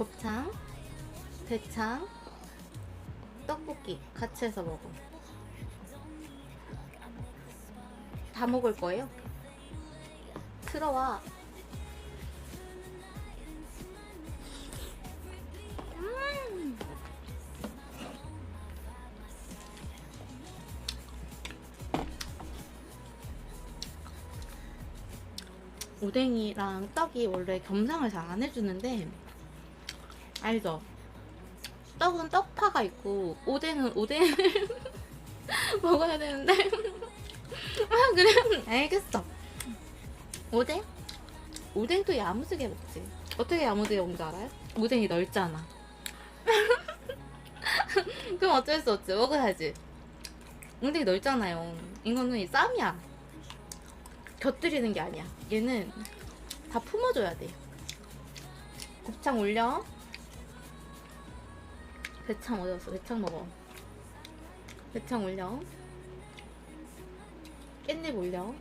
곱창, 대창, 떡볶이 같이 해서 먹어. 다 먹을 거예요? 들어와. 음. 오뎅이랑 떡이 원래 겸상을 잘 안 해주는데 알죠? 떡은 떡파가 있고 오뎅은 오뎅을 먹어야 되는데. 아 그래. 알겠어. 오뎅? 오뎅도 야무지게 먹지. 어떻게 야무지게 먹는 줄 알아요? 오뎅이 넓잖아. 그럼 어쩔 수 없지. 먹어야지. 오뎅이 넓잖아요. 이거는 이 쌈이야. 곁들이는 게 아니야. 얘는 다 품어줘야 돼. 곱창 올려 대창 어디 갔어? 대창 먹어. 대창 올려. 깻잎 올려.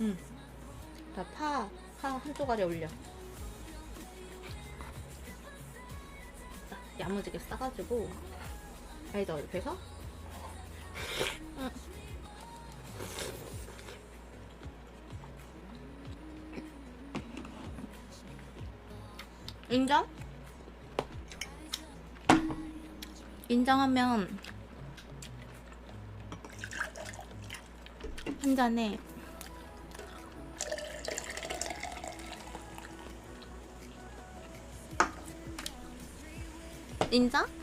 응. 자, 파, 파한 쪼가리 올려. 자, 야무지게 싸가지고. 이렇게 해서. 응. 인정? 인정하면 한 잔에 인정?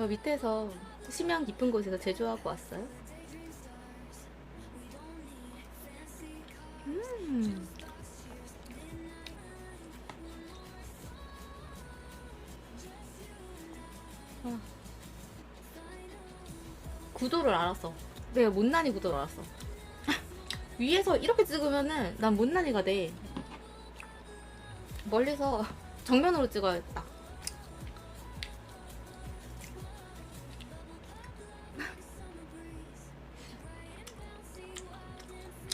저 밑에서 심양 깊은 곳에서 제조하고 왔어요. 음. 아. 구도를 알았어. 내가 못난이 구도를 알았어. 위에서 이렇게 찍으면은 난 못난이가 돼. 멀리서 정면으로 찍어야겠다.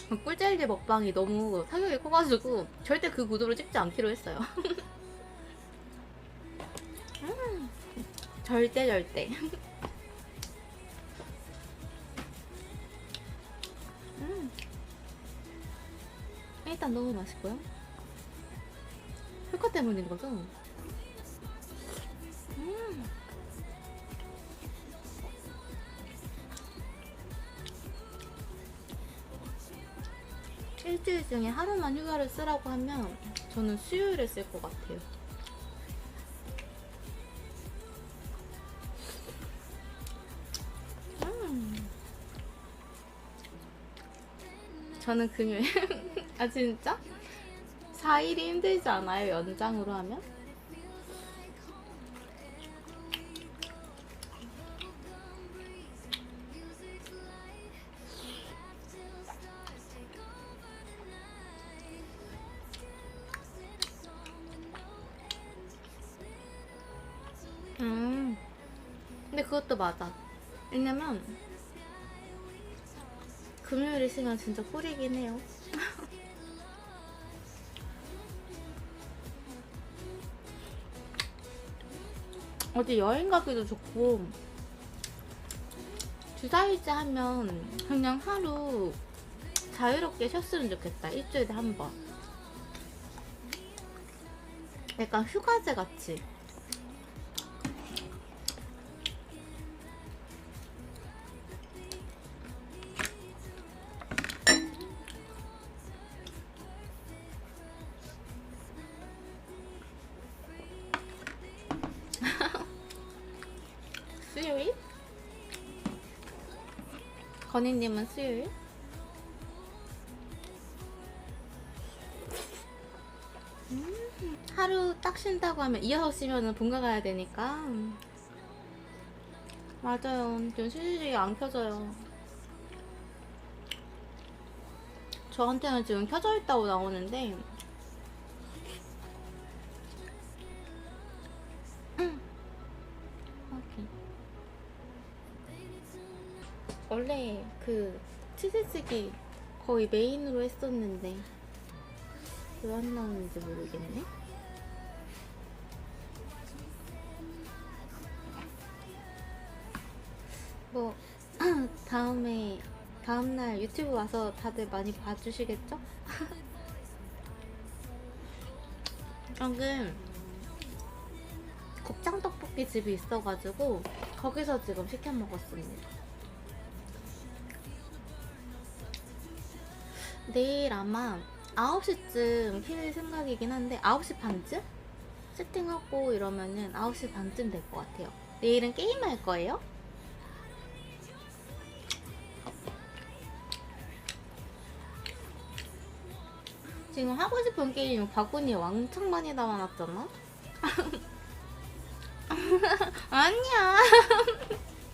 꿀젤리 먹방이 너무 타격이 커가지고 절대 그 구도로 찍지 않기로 했어요. 음, 절대 절대. 음. 일단 너무 맛있고요. 효과 때문인 거죠? 음. 일주일 중에 하루만 휴가를 쓰라고 하면 저는 수요일에 쓸 것 같아요. 음. 저는 금요일. 아, 진짜? 4일이 힘들지 않아요? 연장으로 하면? 음. 근데 그것도 맞아. 왜냐면 금요일에 시간 진짜 꿀이긴 해요. 어디 여행 가기도 좋고 주사일째 하면 그냥 하루 자유롭게 쉬었으면 좋겠다. 일주일에 한 번. 약간 휴가제 같이. 건희님은 수요일? 음, 하루 딱 쉰다고 하면 이어서 쉬면은 본가 가야 되니까. 맞아요. 좀 실질이 안 켜져요. 저한테는 지금 켜져 있다고 나오는데 원래 그 치즈찌개 거의 메인으로 했었는데 왜 안 나오는지 모르겠네. 뭐 다음에 다음날 유튜브 와서 다들 많이 봐주시겠죠? 방금 곱창 떡볶이 집이 있어가지고 거기서 지금 시켜 먹었습니다. 내일 아마 9시쯤 킬 생각이긴 한데 9시 반쯤? 세팅하고 이러면은 9시 반쯤 될 것 같아요. 내일은 게임할 거예요? 지금 하고 싶은 게임 바구니에 왕창 많이 담아놨잖아? 아니야.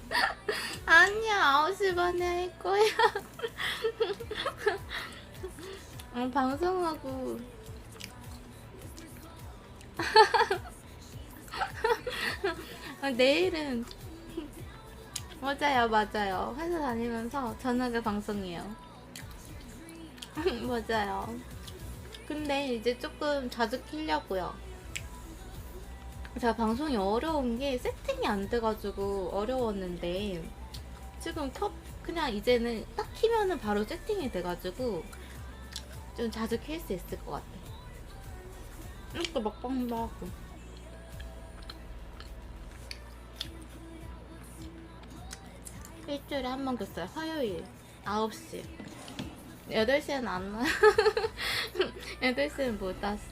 아니야. 9시 반에 할 거야. 어, 방송하고. 아, 내일은. 맞아요, 맞아요. 회사 다니면서 저녁에 방송해요. 맞아요. 근데 이제 조금 자주 키려고요. 제가 방송이 어려운 게 세팅이 안 돼가지고 어려웠는데 지금 켜 그냥 이제는 딱 키면은 바로 세팅이 돼가지고 좀 자주 킬 수 있을 것 같아. 이렇게 먹방도 하고. 일주일에 한번 켰어요. 화요일 9시. 8시에는 안 나. 8시에는 못 왔어.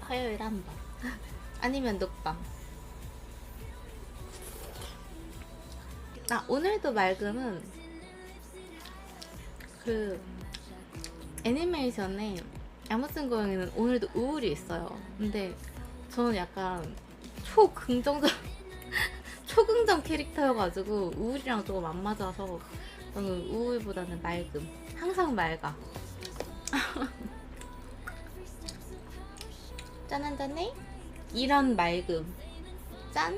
화요일에 한 번. 아니면 녹방. 아, 오늘도 맑음은 그 애니메이션에 야무슨 고양이는 오늘도 우울이 있어요. 근데 저는 약간 초긍정적 초긍정 캐릭터여가지고 우울이랑 조금 안 맞아서 저는 우울보다는 맑음. 항상 맑아. 짠한 잔에 이런 맑음. 짠.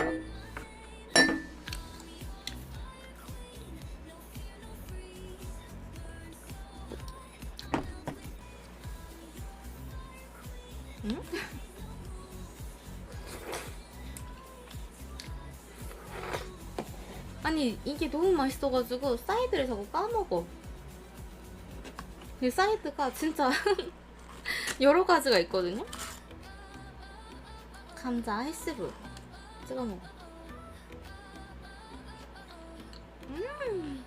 응? 아니 이게 너무 맛있어가지고 사이드를 자꾸 까먹어. 이 사이드가 진짜 여러 가지가 있거든요. 감자 아이스볼 찍어 먹어. 음.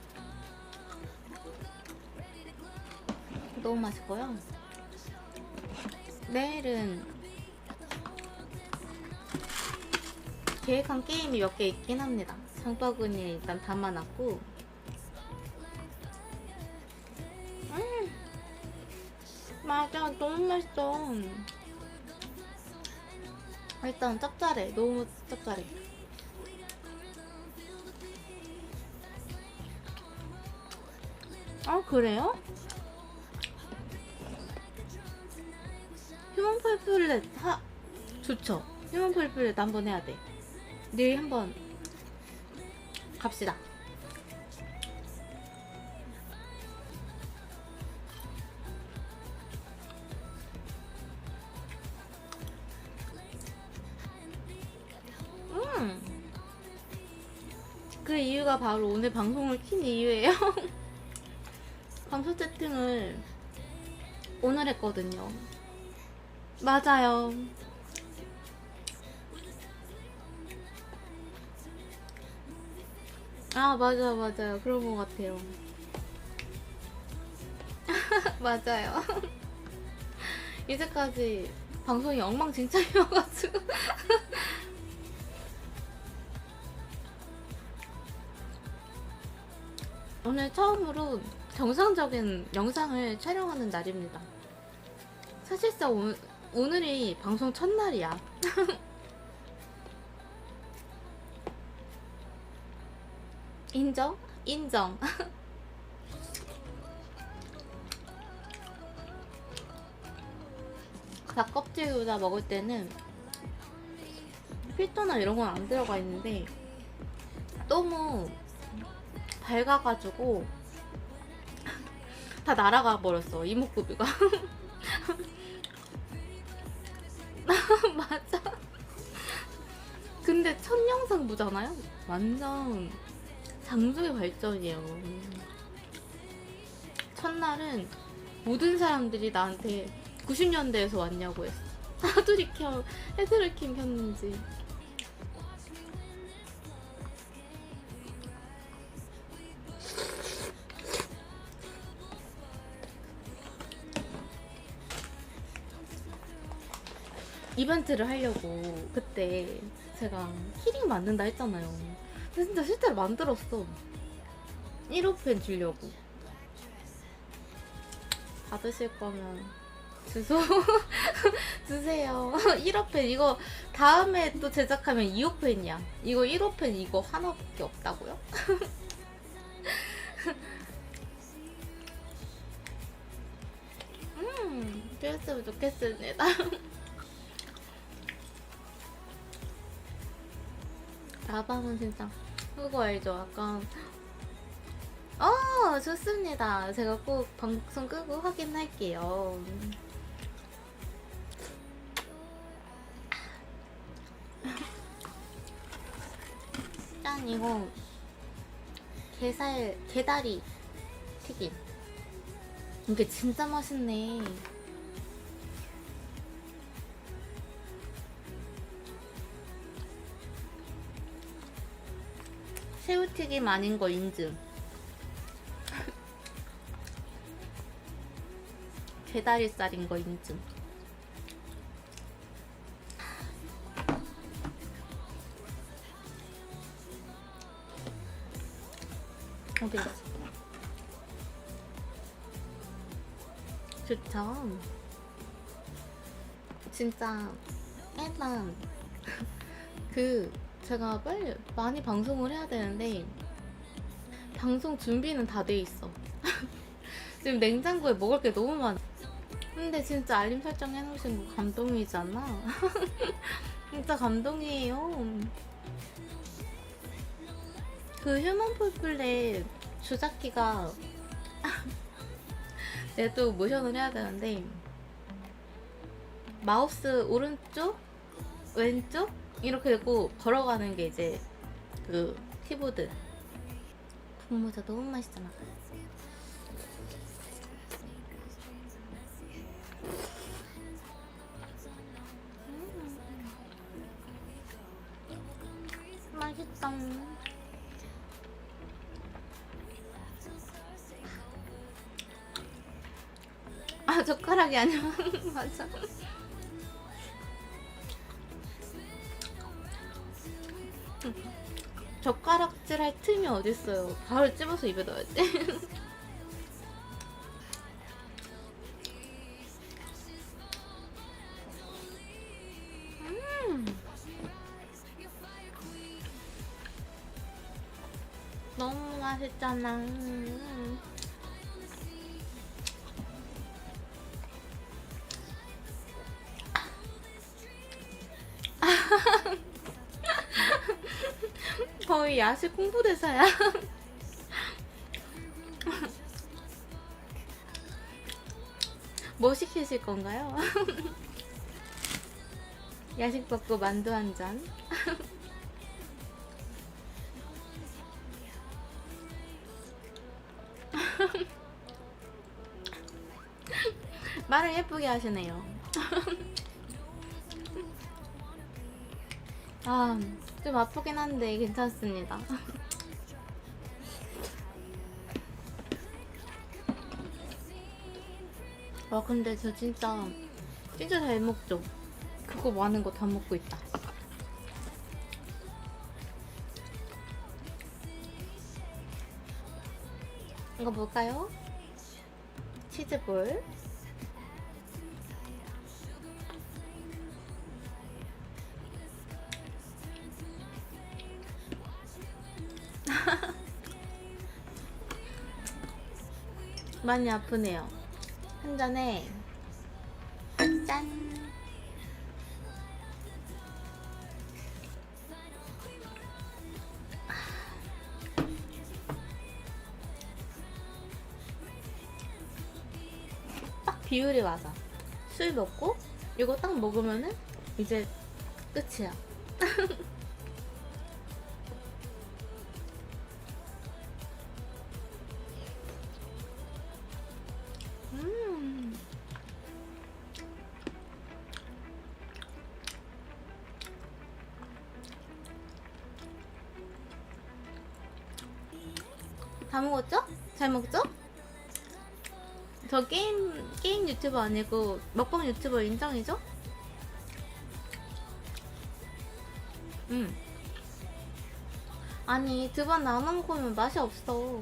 너무 맛있고요. 내일은 계획한 게임이 몇 개 있긴 합니다. 장바구니에 일단 담아놨고 음 맞아 너무 맛있어 일단 짭짤해. 너무 짭짤해. 아 그래요? 휴먼 펄플렛 하 좋죠. 휴먼 펄플렛 한번 해야 돼. 내일 한번 갑시다 이유가 바로 오늘 방송을 킨 이유예요. 방송 채팅을 오늘 했거든요. 맞아요. 아, 맞아, 맞아요. 그런 것 같아요. 맞아요. 이제까지 방송이 엉망진창이어가지고. 오늘 처음으로 정상적인 영상을 촬영하는 날입니다. 사실상 오, 오늘이 방송 첫날이야. 인정? 인정. 닭 껍질보다 먹을 때는 필터나 이런 건 안 들어가 있는데 너무 밝아가지고 다 날아가 버렸어 이목구비가. 맞아. 근데 첫 영상 보잖아요? 완전 장족의 발전이에요. 첫날은 모든 사람들이 나한테 90년대에서 왔냐고 했어. 사투리 켜 헤드를 킴 켰는지 이벤트를 하려고 그때 제가 키링 만든다 했잖아요. 근데 진짜 실제로 만들었어. 1호 펜 주려고. 받으실 거면 주소 주세요. 1호 펜 이거 다음에 또 제작하면 2호 펜이야. 이거 1호 펜 이거 하나밖에 없다고요? 음, 그랬으면 좋겠습니다. 라방은 진짜 그거 알죠? 약간 어 좋습니다. 제가 꼭 방송 끄고 확인할게요. 짠 이거 게살 게다리 튀김 이게 진짜 맛있네. 튀김 아닌 거 인증. 게다리살인 거 인증. 어디 갔어? 좋죠. 진짜 일단 그 제가 빨리 많이 방송을 해야 되는데 방송 준비는 다 돼 있어. 지금 냉장고에 먹을 게 너무 많아. 근데 진짜 알림 설정 해놓으신 거 감동이잖아. 진짜 감동이에요. 그 휴먼 폴플렛 주작기가 내가 또 모션을 해야 되는데 마우스 오른쪽 왼쪽 이렇게 되고 걸어가는 게 이제 그 키보드. 분모자 너무 맛있잖아. 음. 맛있다. 아 젓가락이 아니야. 맞아 젓가락질 할 틈이 어딨어요. 바로 찝어서 입에 넣어야지. 음. 너무 맛있잖아. 야식 홍보대사야. 뭐 시키실 건가요? 야식 먹고 만두 한 잔. 말을 예쁘게 하시네요. 아, 좀 아프긴 한데 괜찮습니다. 와, 근데 저 진짜, 진짜 잘 먹죠? 그거 많은 거 다 먹고 있다. 이거 뭘까요? 치즈볼. 많이 아프네요. 한 잔에 짠. 딱 비율이 맞아. 술 먹고 이거 딱 먹으면은 이제 끝이야. 유튜버 아니고 먹방 유튜버 인정이죠? 음. 아니 두 번 나눠 먹으면 맛이 없어.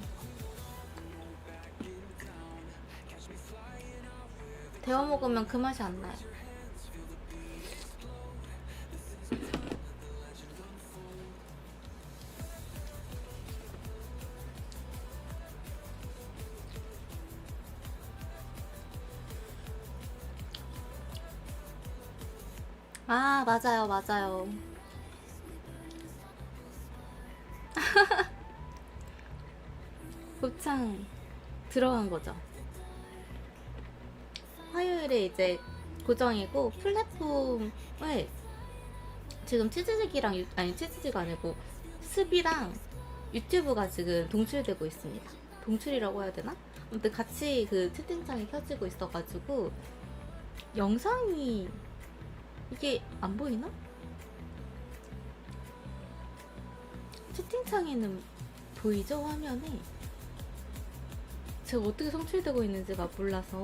데워 먹으면 그 맛이 안 나요. 들어간 거죠. 화요일에 이제 고정이고 플랫폼을 지금 치즈직이랑 유- 아니 치즈직 아니고 습이랑 유튜브가 지금 동출되고 있습니다. 동출이라고 해야 되나? 아무튼 같이 그 채팅창이 켜지고 있어가지고 영상이 이게 안 보이나? 채팅창에는 보이죠 화면에 제가 어떻게 송출되고 있는지가 몰라서.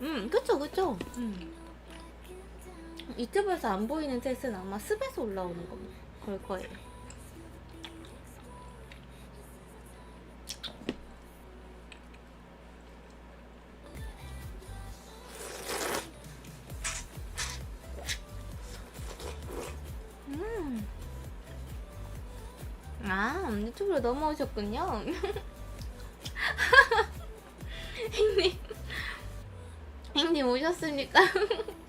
음 그쵸 그쵸. 음. 유튜브에서 안 보이는 챗은 아마 습에서 올라오는 거, 걸 거예요 아, 유튜브로 넘어오셨군요. 형님, 형님 오셨습니까?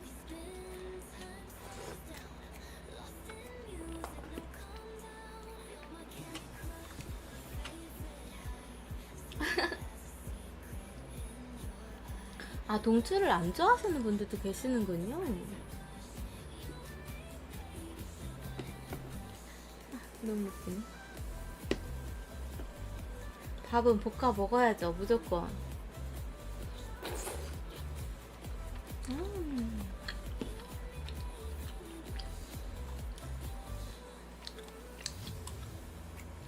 아, 동출을 안 좋아하시는 분들도 계시는군요. 너무 웃기네. 밥은 볶아 먹어야죠, 무조건. 음.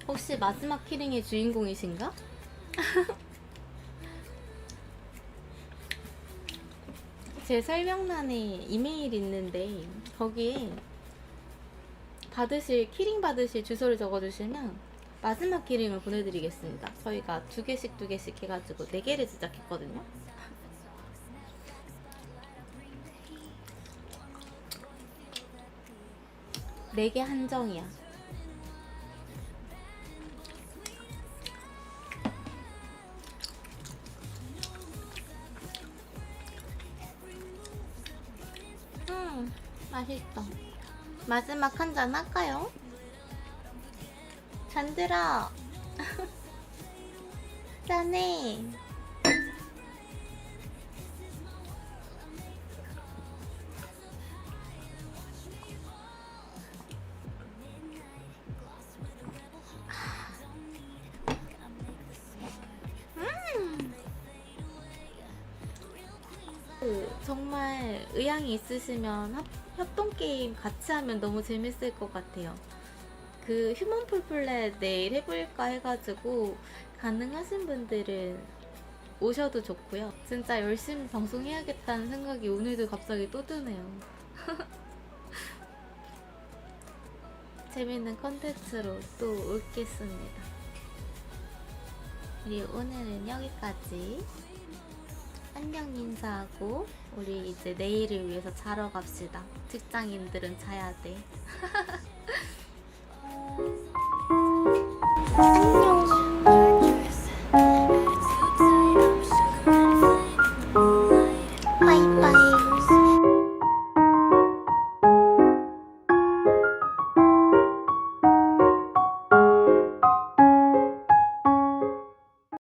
혹시 마지막 키링의 주인공이신가? 제 설명란에 이메일 있는데 거기에 받으실 키링 받으실 주소를 적어주시면 마지막 키링을 보내드리겠습니다. 저희가 두 개씩 두 개씩 해가지고 네 개를 제작했거든요. 네 개 한정이야. 음, 맛있어. 마지막 한 잔 할까요? 잔들아. 짠해. 음. 그, 정말 의향이 있으시면 합, 협동 게임 같이 하면 너무 재밌을 것 같아요. 그 휴먼 풀플렛 내일 해볼까 해가지고 가능하신 분들은 오셔도 좋고요. 진짜 열심히 방송해야겠다는 생각이 오늘도 갑자기 또 드네요. 재밌는 컨텐츠로 또 올겠습니다. 우리 오늘은 여기까지. 안녕 인사하고 우리 이제 내일을 위해서 자러 갑시다. 직장인들은 자야 돼.